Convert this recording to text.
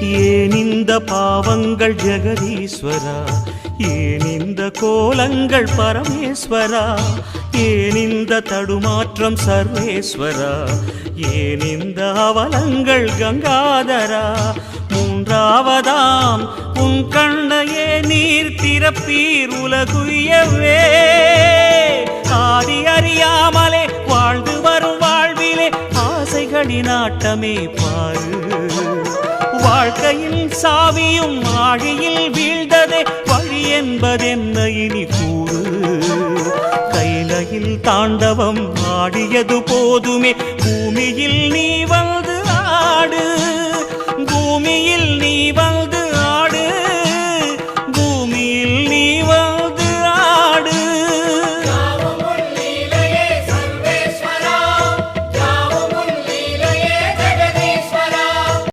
ஏன் இந்த பாவங்கள் ஜெகதீஸ்வரா? ஏன் இந்த கோலங்கள் பரமேஸ்வரா? ஏன் இந்த தடுமாற்றம் சர்வேஸ்வரா? ஏன் இந்த அவலங்கள் கங்காதரா? மூன்றாவதாம் உன் கண்ணையே நீர் திறப்பீர் உலகுயவே. ஆதி அறியாமலே வாழ்ந்து வரும் வாழ்விலே ஆசைகளின் ஆட்டமே பாரு. வாழ்க்கையில் சாவியும் ஆழியில் வீழ்ந்ததே வழி என்பதென்ன இனி கூறு? கைலையில் தாண்டவம் ஆடியது போதுமே. பூமியில் நீ வந்து ஆடு. பூமியில்